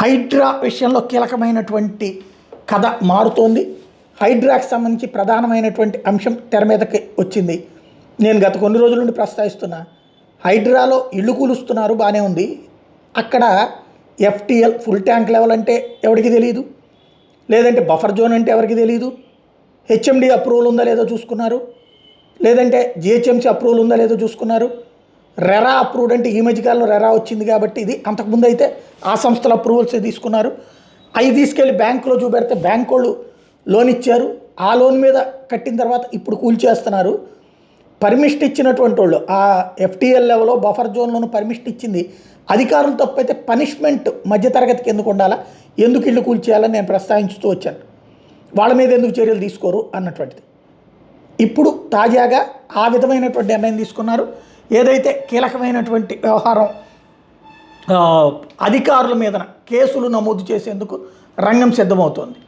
హైడ్రా విషయంలో కీలకమైనటువంటి కథ మారుతోంది. హైడ్రాకి సంబంధించి ప్రధానమైనటువంటి అంశం తెర మీదకి వచ్చింది. నేను గత కొన్ని రోజుల నుండి ప్రస్తావిస్తున్నా. హైడ్రాలో ఇల్లు కూలుస్తున్నారు బాగానే ఉంది. అక్కడ ఎఫ్టీఎల్ ఫుల్ ట్యాంక్ లెవెల్ అంటే ఎవరికి తెలియదు లేదంటే బఫర్ జోన్ అంటే ఎవరికి తెలియదు హెచ్ఎండి అప్రూవల్ ఉందా లేదో చూసుకున్నారు? లేదంటే జిహెచ్ఎంసీ అప్రూవల్ ఉందా లేదో చూసుకున్నారు? రెరా అప్రూవ్డ్ అంటే ఈ మధ్యకాలంలో రెరా వచ్చింది కాబట్టి ఇది అంతకుముందు అయితే ఆ సంస్థల అప్రూవల్స్ తీసుకున్నారు. అవి తీసుకెళ్ళి బ్యాంకులో చూపెడితే బ్యాంక్ వాళ్ళు లోన్ ఇచ్చారు. ఆ లోన్ మీద కట్టిన తర్వాత ఇప్పుడు కూల్చేస్తున్నారు పర్మిషన్ ఇచ్చినటువంటి వాళ్ళు ఆ ఎఫ్టీఎల్ లెవెల్లో బఫర్ జోన్లోను పర్మిషన్ ఇచ్చింది. అధికారులు తప్పైతే పనిష్మెంట్ మధ్యతరగతికి ఎందుకు ఉండాలా? ఎందుకు ఇల్లు కూల్చేయాలని నేను ప్రస్తావించుతూ వచ్చాను. వాళ్ళ మీద ఎందుకు చర్యలు తీసుకోరు అన్నటువంటిది. ఇప్పుడు తాజాగా ఆ విధమైనటువంటి నిర్ణయం తీసుకున్నారు. ఏదైతే కీలకమైనటువంటి వ్యవహారం అధికారుల మీద కేసులు నమోదు చేసేందుకు రంగం సిద్ధమవుతోంది.